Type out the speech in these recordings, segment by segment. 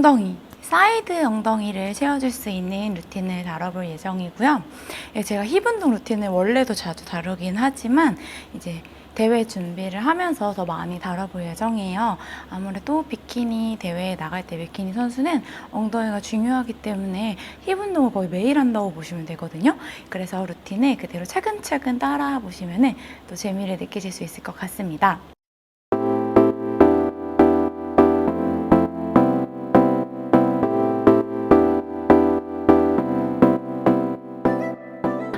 엉덩이, 사이드 엉덩이를 채워줄 수 있는 루틴을 다뤄볼 예정이고요. 예, 제가 힙 운동 루틴을 원래도 자주 다루긴 하지만 이제 대회 준비를 하면서 더 많이 다뤄볼 예정이에요. 아무래도 비키니 대회에 나갈 때 비키니 선수는 엉덩이가 중요하기 때문에 힙 운동을 거의 매일 한다고 보시면 되거든요. 그래서 루틴을 그대로 차근차근 따라 보시면 또 재미를 느끼실 수 있을 것 같습니다.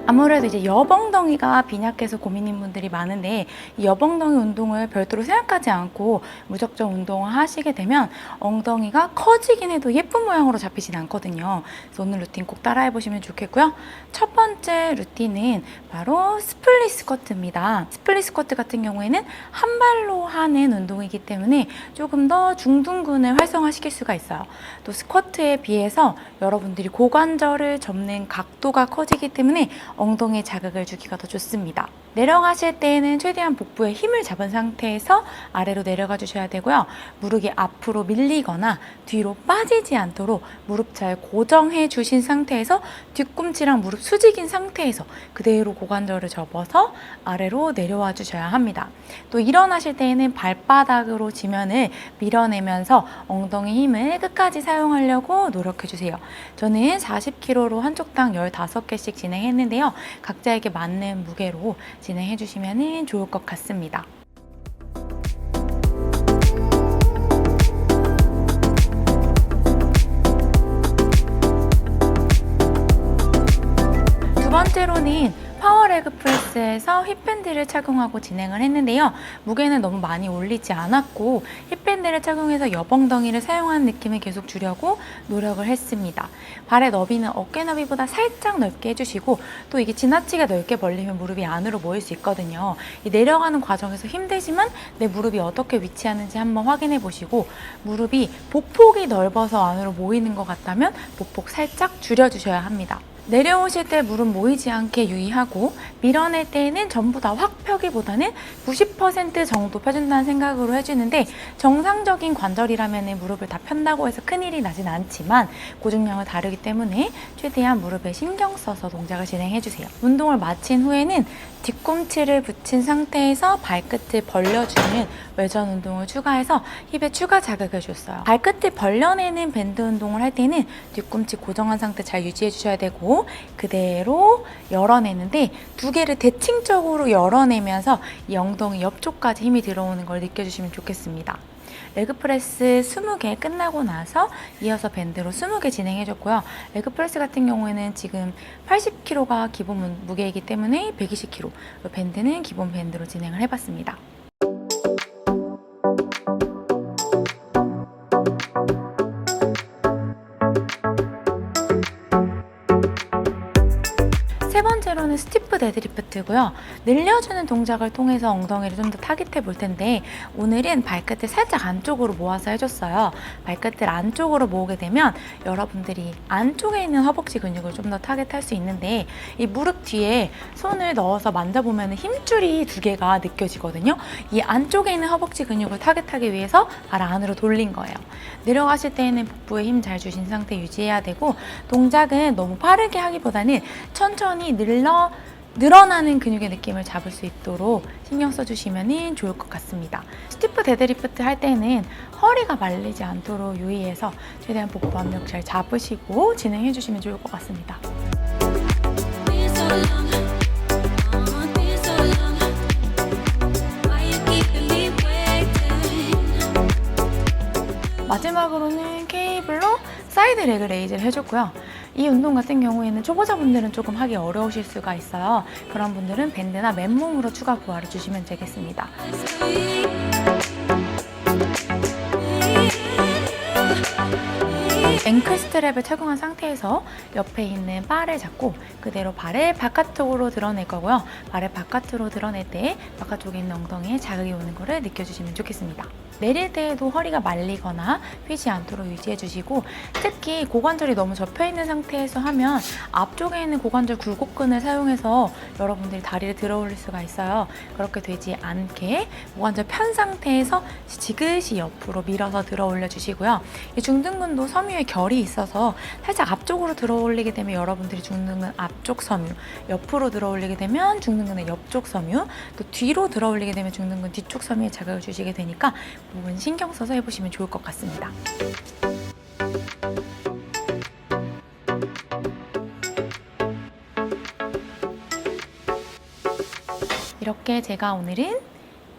아무래도 이제 여벙덩이가 빈약해서 고민인 분들이 많은데 이 여벙덩이 운동을 별도로 생각하지 않고 무작정 운동을 하시게 되면 엉덩이가 커지긴 해도 예쁜 모양으로 잡히진 않거든요. 그래서 오늘 루틴 꼭 따라해 보시면 좋겠고요. 첫 번째 루틴은 바로 스플릿 스쿼트입니다. 스플릿 스쿼트 같은 경우에는 한 발로 하는 운동이기 때문에 조금 더 중둔근을 활성화시킬 수가 있어요. 또 스쿼트에 비해서 여러분들이 고관절을 접는 각도가 커지기 때문에 엉덩이에 자극을 주기가 더 좋습니다. 내려가실 때에는 최대한 복부에 힘을 잡은 상태에서 아래로 내려가 주셔야 되고요. 무릎이 앞으로 밀리거나 뒤로 빠지지 않도록 무릎 잘 고정해 주신 상태에서 뒤꿈치랑 무릎 수직인 상태에서 그대로 고관절을 접어서 아래로 내려와 주셔야 합니다. 또 일어나실 때에는 발바닥으로 지면을 밀어내면서 엉덩이 힘을 끝까지 사용하려고 노력해 주세요. 저는 40kg로 한쪽당 15개씩 진행했는데요. 각자에게 맞는 무게로 진행해 주시면 좋을 것 같습니다. 두 번째로는 레그 프레스에서 힙밴드를 착용하고 진행을 했는데요. 무게는 너무 많이 올리지 않았고 힙밴드를 착용해서 여벙덩이를 사용하는 느낌을 계속 주려고 노력을 했습니다. 발의 너비는 어깨 너비보다 살짝 넓게 해주시고 또 이게 지나치게 넓게 벌리면 무릎이 안으로 모일 수 있거든요. 이 내려가는 과정에서 힘들지만 내 무릎이 어떻게 위치하는지 한번 확인해 보시고 무릎이 복폭이 넓어서 안으로 모이는 것 같다면 복폭 살짝 줄여주셔야 합니다. 내려오실 때 무릎 모이지 않게 유의하고 밀어낼 때에는 전부 다 확 펴기보다는 90% 정도 펴준다는 생각으로 해주는데 정상적인 관절이라면 무릎을 다 편다고 해서 큰일이 나진 않지만 고중량을 다르기 때문에 최대한 무릎에 신경 써서 동작을 진행해주세요. 운동을 마친 후에는 뒤꿈치를 붙인 상태에서 발끝을 벌려주는 외전 운동을 추가해서 힙에 추가 자극을 줬어요. 발끝을 벌려내는 밴드 운동을 할 때는 뒤꿈치 고정한 상태 잘 유지해 주셔야 되고 그대로 열어내는데 두 개를 대칭적으로 열어내면서 이 엉덩이 옆쪽까지 힘이 들어오는 걸 느껴주시면 좋겠습니다. 레그프레스 20개 끝나고 나서 이어서 밴드로 20개 진행해줬고요. 레그프레스 같은 경우에는 지금 80kg가 기본 무- 무게이기 때문에 120kg, 밴드는 기본 밴드로 진행을 해봤습니다. 번째로는 스티프 데드리프트고요. 늘려주는 동작을 통해서 엉덩이를 좀 더 타깃해 볼 텐데 오늘은 발끝을 살짝 안쪽으로 모아서 해줬어요. 발끝을 안쪽으로 모으게 되면 여러분들이 안쪽에 있는 허벅지 근육을 좀 더 타깃할 수 있는데 이 무릎 뒤에 손을 넣어서 만져보면 힘줄이 두 개가 느껴지거든요. 이 안쪽에 있는 허벅지 근육을 타깃하기 위해서 발 안으로 돌린 거예요. 내려가실 때에는 복부에 힘 잘 주신 상태 유지해야 되고 동작은 너무 빠르게 하기보다는 천천히 늘러 늘어나는 근육의 느낌을 잡을 수 있도록 신경 써주시면 좋을 것 같습니다. 스티프 데드리프트 할 때는 허리가 말리지 않도록 유의해서 최대한 복부 압력 잘 잡으시고 진행해 주시면 좋을 것 같습니다. 마지막으로는 케이블로 사이드 레그 레이즈를 해줬고요. 이 운동 같은 경우에는 초보자분들은 조금 하기 어려우실 수가 있어요. 그런 분들은 밴드나 맨몸으로 추가 부하를 주시면 되겠습니다. 앵클 스트랩을 착용한 상태에서 옆에 있는 바를 잡고 그대로 발을 바깥쪽으로 드러낼 거고요. 발을 바깥으로 드러낼 때 바깥쪽에 있는 엉덩이에 자극이 오는 거를 느껴주시면 좋겠습니다. 내릴 때에도 허리가 말리거나 휘지 않도록 유지해 주시고 특히 고관절이 너무 접혀 있는 상태에서 하면 앞쪽에 있는 고관절 굴곡근을 사용해서 여러분들이 다리를 들어 올릴 수가 있어요. 그렇게 되지 않게 고관절 편 상태에서 지그시 옆으로 밀어서 들어 올려 주시고요. 이 중등근도 섬유에 결이 있어서 살짝 앞쪽으로 들어 올리게 되면 여러분들이 중등근 앞쪽 섬유, 옆으로 들어 올리게 되면 중등근의 옆쪽 섬유, 또 뒤로 들어 올리게 되면 중등근 뒤쪽 섬유에 자극을 주시게 되니까 그 부분 신경 써서 해보시면 좋을 것 같습니다. 이렇게 제가 오늘은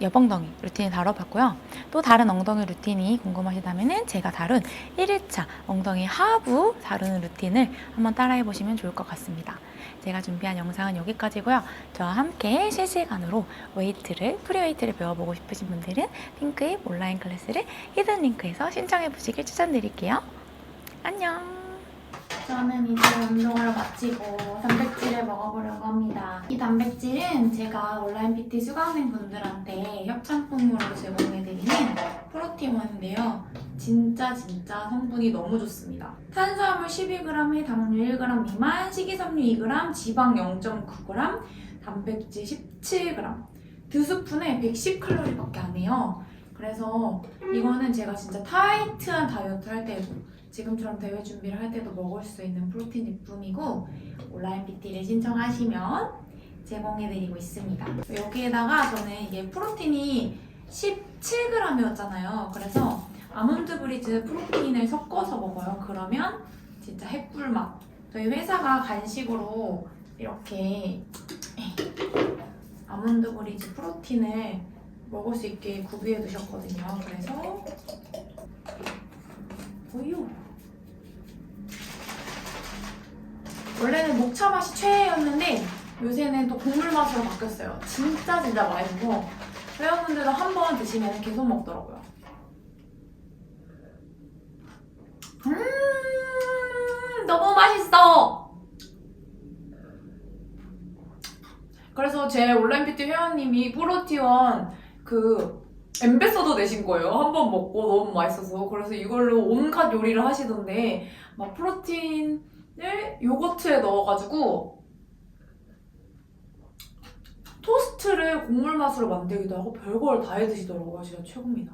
여벙덩이 루틴을 다뤄봤고요. 또 다른 엉덩이 루틴이 궁금하시다면 제가 다룬 1일차 엉덩이 하부 다루는 루틴을 한번 따라해 보시면 좋을 것 같습니다. 제가 준비한 영상은 여기까지고요. 저와 함께 실시간으로 웨이트를, 프리웨이트를 배워보고 싶으신 분들은 핑크의 온라인 클래스를 히든 링크에서 신청해 보시길 추천드릴게요. 안녕! 저는 이제 운동을 마치고 단백질을 먹어보려고 합니다. 이 단백질은 제가 온라인 PT 수강생 분들한테 협찬품으로 제공해드리는 프로티원인데요. 진짜 진짜 성분이 너무 좋습니다. 탄수화물 12g에 당류 1g 미만, 식이섬유 2g, 지방 0.9g, 단백질 17g. 두 스푼에 110칼로리밖에 안 해요. 그래서 이거는 제가 진짜 타이트한 다이어트 할 때도 지금처럼 대회 준비를 할 때도 먹을 수 있는 프로틴 제품이고 온라인 PT를 신청하시면 제공해드리고 있습니다. 여기에다가 저는 이게 프로틴이 17g이었잖아요. 그래서 아몬드 브리즈 프로틴을 섞어서 먹어요. 그러면 진짜 핵꿀맛. 저희 회사가 간식으로 이렇게 아몬드 브리즈 프로틴을 먹을 수 있게 구비해 두셨거든요. 그래서 우유. 원래는 녹차 맛이 최애였는데 요새는 또 국물 맛으로 바뀌었어요. 진짜 진짜 맛있고 회원분들도 한 번 드시면 계속 먹더라고요. 음 너무 맛있어. 그래서 제 온라인 PT 회원님이 프로티원 그 엠베서더 내신 거예요. 한 번 먹고 너무 맛있어서. 그래서 이걸로 온갖 요리를 하시던데, 막 프로틴을 요거트에 넣어가지고, 토스트를 곡물 맛으로 만들기도 하고, 별걸 다 해 드시더라고요. 진짜 최고입니다.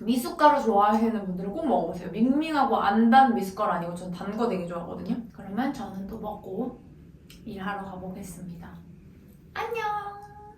미숫가루 좋아하시는 분들은 꼭 먹어보세요. 밍밍하고 안 단 미숫가루 아니고 전 단 거 되게 좋아하거든요. 그러면 저는 또 먹고 일하러 가보겠습니다. 안녕!